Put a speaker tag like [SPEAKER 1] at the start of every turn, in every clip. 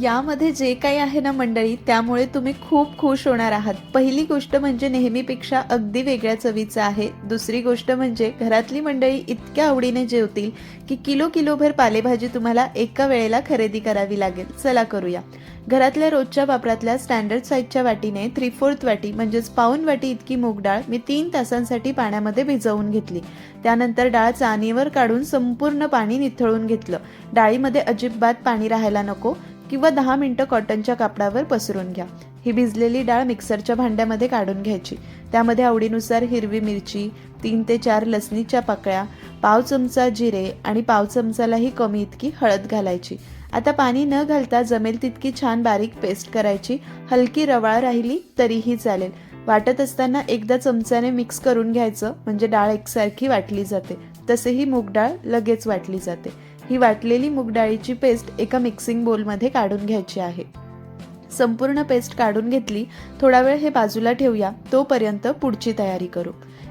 [SPEAKER 1] यामध्ये जे काही आहे ना मंडळी त्यामुळे तुम्ही खूप खुश होणार आहात. पहिली गोष्ट म्हणजे नेहमीपेक्षा अगदी वेगळ्या चवीचं आहे. दुसरी गोष्ट म्हणजे घरातली मंडळी इतक्या आवडीने जेवतील की किलो किलोभर पालेभाजी तुम्हाला एका वेळेला खरेदी करावी लागेल. चला करूया. घरातल्या रोजच्या वापरातल्या स्टँडर्ड साईजच्या वाटीने थ्री फोर्थ वाटी म्हणजेच पाऊन वाटी इतकी मूग डाळ मी तीन तासांसाठी पाण्यामध्ये भिजवून घेतली. त्यानंतर डाळ चाणीवर काढून संपूर्ण पाणी निथळून घेतलं. डाळीमध्ये अजिबात पाणी राहायला नको. किंवा दहा मिनटं कॉटनच्या कापडावर पसरून घ्या. ही भिजलेली डाळ मिक्सरच्या भांड्यामध्ये काढून घ्यायची. त्यामध्ये आवडीनुसार हिरवी मिरची तीन ते चार लसणीच्या पाकळ्या पाव चमचा जिरे आणि पाव चमचालाही कमी इतकी हळद घालायची. आता पाणी न घालता जमेल तितकी छान बारीक पेस्ट करायची. हलकी रवाळ राहिली तरीही चालेल. वाटत असताना एकदा चमच्याने मिक्स करून घ्यायचं म्हणजे डाळ एकसारखी वाटली जाते. तसेही मूग डाळ लगेच वाटली जाते. ही वाटलेली मूगडाळीची पेस्ट एका मिक्सिंग बोलमध्ये काढून घ्यायची आहे. संपूर्ण पेस्ट काढून घेतली थोडा वेळ हे बाजूला ठेवूया तोपर्यंत पुढची तयारी करू.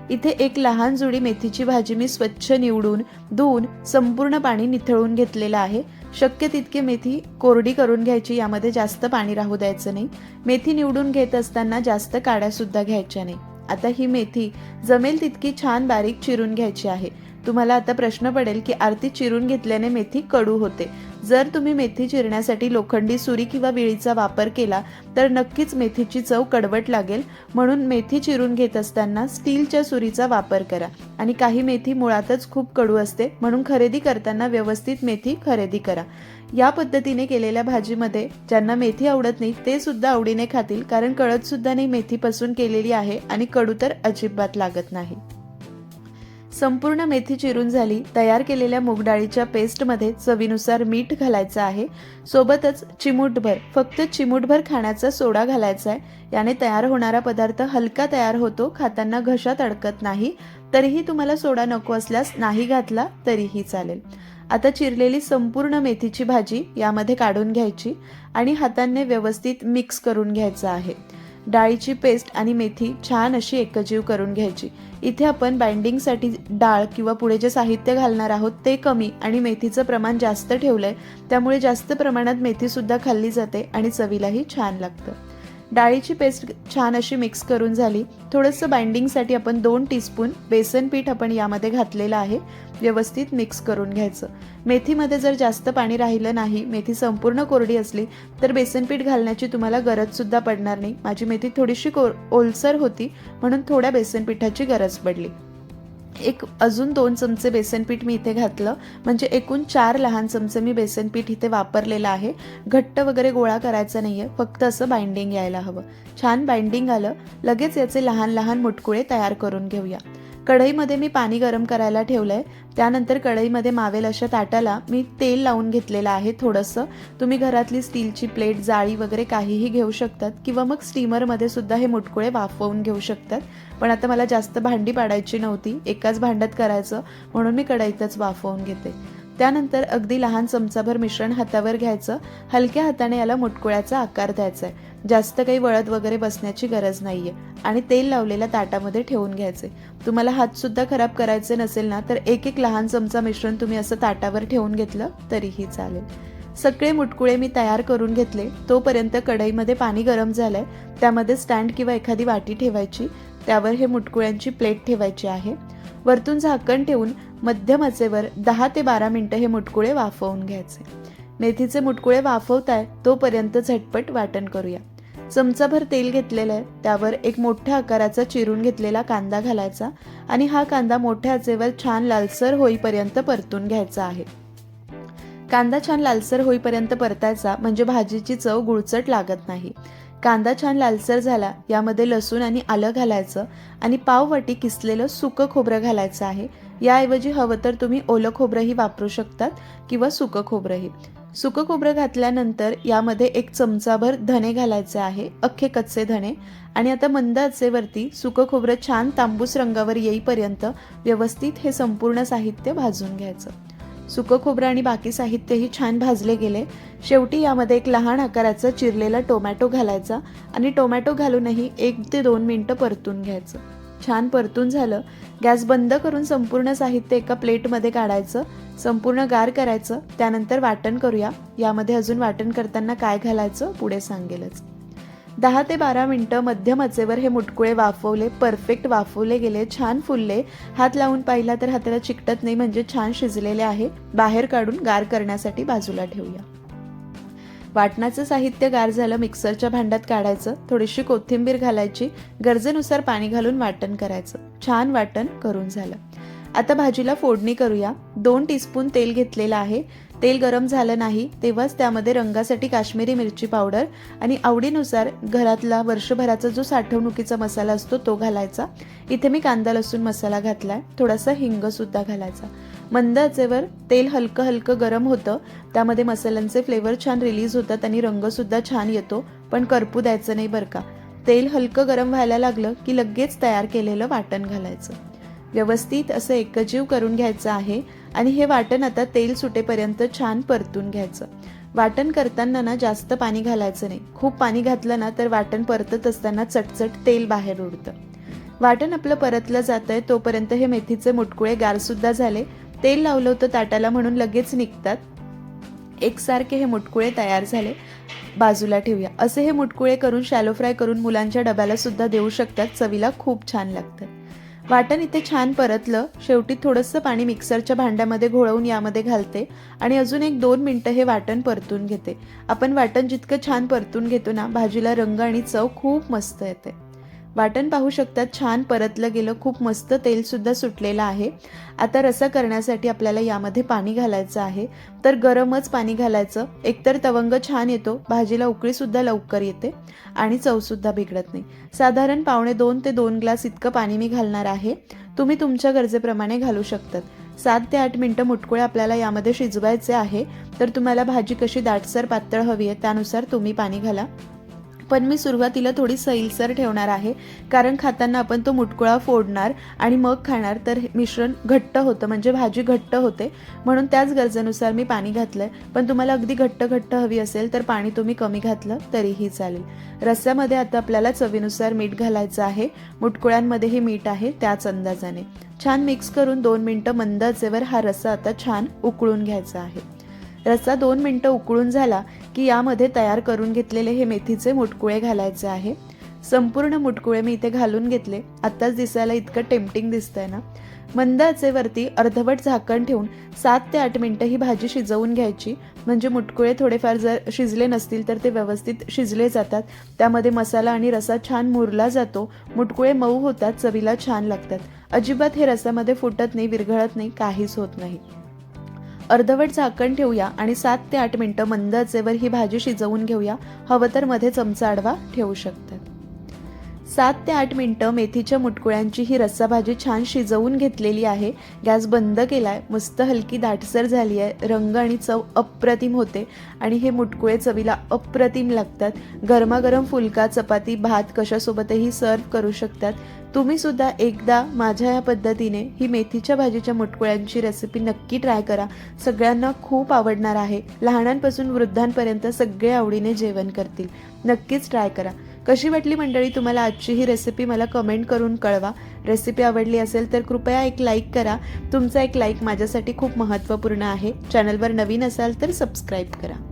[SPEAKER 1] इथे एक लहान जुडी मेथीची भाजी मी स्वच्छ निवडून धुवून संपूर्ण पाणी निथळून घेतलेलं आहे. शक्य तितके मेथी कोरडी करून घ्यायची यामध्ये जास्त पाणी राहू द्यायचं नाही. मेथी निवडून घेत असताना जास्त काड्यासुद्धा घ्यायच्या नाही. आता ही मेथी जमेल तितकी छान बारीक चिरून घ्यायची आहे. तुम्हाला आता प्रश्न पडेल की आरती चिरून घेतल्याने मेथी कडू होते. जर तुम्ही मेथी चिरण्यासाठी लोखंडी सुरी किंवा विळीचा वापर केला तर नक्कीच मेथीची चव कडवट लागेल. म्हणून मेथी चिरून घेत असताना स्टीलच्या सुरीचा वापर करा. आणि काही मेथी मुळातच खूप कडू असते म्हणून खरेदी करताना व्यवस्थित मेथी खरेदी करा. या पद्धतीने केलेल्या भाजीमध्ये ज्यांना मेथी आवडत नाही ते सुद्धा आवडीने खातील कारण कळत सुद्धा नाही मेथीपासून केलेली आहे आणि कडू तर अजिबात लागत नाही. संपूर्ण मेथी चिरून झाली. तयार केलेल्या मूगडाळीच्या पेस्टमध्ये चवीनुसार मीठ घालायचं आहे. सोबतच चिमूटभर फक्त चिमूटभर खाण्याचा सोडा घालायचा आहे. याने तयार होणारा पदार्थ हलका तयार होतो खाताना घशात अडकत नाही. तरीही तुम्हाला सोडा नको असल्यास नाही घातला तरीही चालेल. आता चिरलेली संपूर्ण मेथीची भाजी यामध्ये काढून घ्यायची आणि हाताने व्यवस्थित मिक्स करून घ्यायचं आहे. डाळीची पेस्ट आणि मेथी छान अशी एकजीव करून घ्यायची. इथे आपण बाइंडिंगसाठी डाळ किंवा पुढे जे साहित्य घालणार आहोत ते कमी आणि मेथीचं प्रमाण जास्त ठेवलं आहे त्यामुळे जास्त प्रमाणात मेथीसुद्धा खाल्ली जाते आणि चवीलाही छान लागतं. डाळीची पेस्ट छान अशी मिक्स करून झाली. थोडंसं बाइंडिंगसाठी आपण दोन टीस्पून बेसन पीठ आपण यामध्ये घातलेलं आहे. व्यवस्थित मिक्स करून घ्यायचं. मेथीमध्ये जर जास्त पाणी राहिलं नाही मेथी संपूर्ण कोरडी असली तर बेसनपीठ घालण्याची तुम्हाला गरजसुद्धा पडणार नाही. माझी मेथी थोडीशी कोर ओलसर होती म्हणून थोड्या बेसनपीठाची गरज पडली. एक अजून दोन चमचे बेसनपीठ मी इथे घातलं. म्हणजे एकूण चार लहान चमचे मी बेसनपीठ इथे वापरलेलं आहे. घट्ट वगैरे गोळा करायचा आहे फक्त असं बाइंडिंग यायला हवं. छान बाइंडिंग आलं. लगेच याचे लहान लहान मुटकुळे तयार करून घेऊया. कढईमध्ये मी पाणी गरम करायला ठेवलं आहे त्यानंतर कढईमध्ये मावेल अशा ताटाला मी तेल लावून घेतलेलं आहे थोडंसं. तुम्ही घरातली स्टीलची प्लेट जाळी वगैरे काहीही घेऊ शकतात किंवा मग स्टीमरमध्ये सुद्धा हे मुटकुळे वाफवून घेऊ शकतात. पण आता मला जास्त भांडी पाडायची नव्हती. एकाच भांड्यात करायचं. म्हणून मी कढईतच वाफवून घेते. त्यानंतर अगदी लहान चमचाभर मिश्रण हातावर घ्यायचं. हलक्या हाताने याला मुटकुळ्याचा आकार द्यायचा आहे. जास्त काही वळत वगैरे बसण्याची गरज नाही आहे आणि तेल लावलेल्या ताटामध्ये ठेवून घ्यायचे. तुम्हाला हातसुद्धा खराब करायचे नसेल ना तर एक एक लहान चमचा मिश्रण तुम्ही असं ताटावर ठेवून घेतलं तरीही चालेल. सगळे मुटकुळे मी तयार करून घेतले. तोपर्यंत कढईमध्ये पाणी गरम झालंय. त्यामध्ये स्टँड किंवा एखादी वाटी ठेवायची. त्यावर हे मुटकुळ्यांची प्लेट ठेवायची आहे. वरतून झाकण ठेवून मध्यम आचेवर दहा ते बारा मिनटं हे मुटकुळे वाफवून घ्यायचे. मेथीचे मुटकुळे वाफवताय तोपर्यंत झटपट वाटण करूया. चमचाभर तेल घेतलेलं आहे त्यावर एक मोठ्या आकाराचा चिरून घेतलेला कांदा घालायचा आणि हा कांदा मोठ्या आचेवर छान लालसर होईपर्यंत परतून घ्यायचा आहे. कांदा छान लालसर होईपर्यंत परतायचा म्हणजे भाजीची चव गुळचट लागत नाही. कांदा छान लालसर झाला यामध्ये लसूण आणि आलं घालायचं आणि पाव वाटी किसलेलं सुकं खोबरं घालायचं आहे याऐवजी हवं तर तुम्ही ओलं खोबरंही वापरू शकतात किंवा सुकं खोबरंही. सुकं खोबरं घातल्यानंतर यामध्ये एक चमचाभर धणे घालायचे आहे अख्खे कच्चे धणे. आणि आता मंद आचेवरती सुकं खोबरं छान तांबूस रंगावर येईपर्यंत व्यवस्थित हे संपूर्ण साहित्य भाजून घ्यायचं. सुकं खोबरं आणि बाकी साहित्यही छान भाजले गेले. शेवटी यामध्ये एक लहान आकाराचा चिरलेला टोमॅटो घालायचा आणि टोमॅटो घालूनही एक ते दोन मिनटं परतून घ्यायचं. छान परतून झालं. गॅस बंद करून संपूर्ण साहित्य एका प्लेटमध्ये काढायचं संपूर्ण गार करायचं त्यानंतर वाटण करूया. यामध्ये अजून वाटण करताना काय घालायचं पुढे सांगेलच. दहा ते बारा मिनटं मध्यम आचेवर हे मुटकुळे वाफवले परफेक्ट वाफवले गेले छान फुलले. हात लावून पाहिला तर हाताला चिकटत नाही म्हणजे छान शिजलेले आहे. बाहेर काढून गार करण्यासाठी बाजूला ठेवूया. वाटणाचं साहित्य गार झालं मिक्सरच्या भांड्यात काढायचं थोडीशी कोथिंबीर घालायची गरजेनुसार पाणी घालून वाटण करायचं. छान वाटण करून झालं. आता भाजीला फोडणी करूया. दोन टीस्पून तेल घेतलेलं आहे. तेल गरम झालं नाही तेव्हाच त्यामध्ये रंगासाठी काश्मीरी मिरची पावडर आणि आवडीनुसार घरातला वर्षभराचा जो साठवणुकीचा मसाला असतो तो घालायचा. इथे मी कांदा लसूण मसाला घातलाय. थोडासा हिंग सुद्धा घालायचा. मंद आचेवर तेल हलकं हलकं गरम होतं. त्यामध्ये मसाल्यांचे फ्लेवर छान रिलीज होतात आणि रंगसुद्धा छान येतो. पण करपू द्यायचं नाही बरं का. तेल हलकं गरम व्हायला लागलं की लगेच तयार केलेलं वाटण घालायचं. व्यवस्थित असं एकजीव करून घ्यायचं आहे आणि हे वाटण आता तेल सुटेपर्यंत छान परतून घ्यायचं. वाटण करताना ना जास्त पाणी घालायचं नाही. खूप पाणी घातलं ना तर वाटण परतत असताना चटचट तेल बाहेर उडतं. वाटण आपलं परतलं जात आहे तोपर्यंत हे मेथीचे मुटकुळे गारसुद्धा झाले. तेल लावलं होतं ताटाला म्हणून लगेच निघतात. एकसारखे हे मुटकुळे तयार झाले. बाजूला ठेवूया. असे हे मुटकुळे करून शॅलो फ्राय करून मुलांच्या डब्याला सुद्धा देऊ शकतात. चवीला खूप छान लागतात वाटण इथे छान परतलं. शेवटी थोडंसं पाणी मिक्सरच्या भांड्यामध्ये घोळवून यामध्ये घालते आणि अजून एक दोन मिनटं हे वाटण परतून घेते. आपण वाटण जितकं छान परतून घेतो ना भाजीला रंग आणि चव खूप मस्त येते. वाटण पाहू शकतात छान परतलं गेलं खूप मस्त तेलसुद्धा सुटलेलं आहे. आता रसा करण्यासाठी आपल्याला यामध्ये पाणी घालायचं आहे. तर गरमच पाणी घालायचं. एकतर तवंग छान येतो भाजीला उकळीसुद्धा लवकर येते आणि चवसुद्धा बिघडत नाही. साधारण पावणे दोन ते दोन ग्लास इतकं पाणी मी घालणार आहे. तुम्ही तुमच्या गरजेप्रमाणे घालू शकतात. सात ते आठ मिनटं मुटकुळे आपल्याला यामध्ये शिजवायचे आहे. तर तुम्हाला भाजी कशी दाटसर पातळ हवी आहे त्यानुसार तुम्ही पाणी घाला. पण मी सुरुवातीला थोडी सैलसर ठेवणार आहे कारण खाताना आपण तो मुटकुळा फोडणार आणि मग खाणार तर हे मिश्रण घट्ट होतं म्हणजे भाजी घट्ट होते. म्हणून त्याच गरजेनुसार मी पाणी घातलं आहे पण तुम्हाला अगदी घट्ट घट्ट हवी असेल तर पाणी तुम्ही कमी घातलं तरीही चालेल. रस्स्यामध्ये आता आपल्याला चवीनुसार मीठ घालायचं आहे. मुटकुळ्यांमध्येही मीठ आहे त्याच अंदाजाने. छान मिक्स करून दोन मिनटं मंद आचेवर हा रस्सा आता छान उकळून घ्यायचा आहे. रस्सा दोन मिनटं उकळून झाला की यामध्ये तयार करून घेतलेले हे मेथीचे मुटकुळे घालायचे आहे. संपूर्ण मुटकुळे मी इथे घालून घेतले. आत्ताच दिसायला इतकं टेम्पटिंग दिसतंय ना. मंद आचेवरती अर्धवट झाकण ठेवून सात ते आठ मिनटं ही भाजी शिजवून घ्यायची. म्हणजे मुटकुळे थोडेफार जर शिजले नसतील तर ते व्यवस्थित शिजले जातात. त्यामध्ये मसाला आणि रसा छान मुरला जातो. मुटकुळे मऊ होतात चवीला छान लागतात. अजिबात हे रसामध्ये फुटत नाही विरघळत नाही काहीच होत नाही. अर्धवट झाकण ठेवूया आणि सात ते आठ मिनटं मंद आचेवर ही भाजी शिजवून घेऊया. हवं तर मध्ये चमचा आडवा ठेवू शकतात. सात ते आठ मिनटं मेथीच्या मुटकुळ्यांची ही रस्सा भाजी छान शिजवून घेतलेली आहे. गॅस बंद केलाय. मस्त हलकी दाटसर झाली आहे. रंग आणि चव अप्रतिम होते. आणि हे मुटकुळे चवीला अप्रतिम लागतात. गरमागरम फुलका चपाती भात कशासोबतही सर्व करू शकतात. तुम्ही सुद्धा एकदा माझ्या या पद्धतीने ही मेथीच्या भाजीच्या मुटकुळ्यांची रेसिपी नक्की ट्राय करा. सगळ्यांना खूप आवडणार आहे. लहानांपासून वृद्धांपर्यंत सगळे आवडीने जेवण करतील. नक्कीच ट्राय करा. कशी वाटली मंडळी तुम्हाला आजची ही रेसिपी मला कमेंट करून कळवा. रेसिपी आवडली असेल तर कृपया एक लाईक करा. तुमचा एक लाईक माझ्यासाठी खूप महत्त्वपूर्ण आहे. चॅनलवर नवीन असाल तर सबस्क्राईब करा.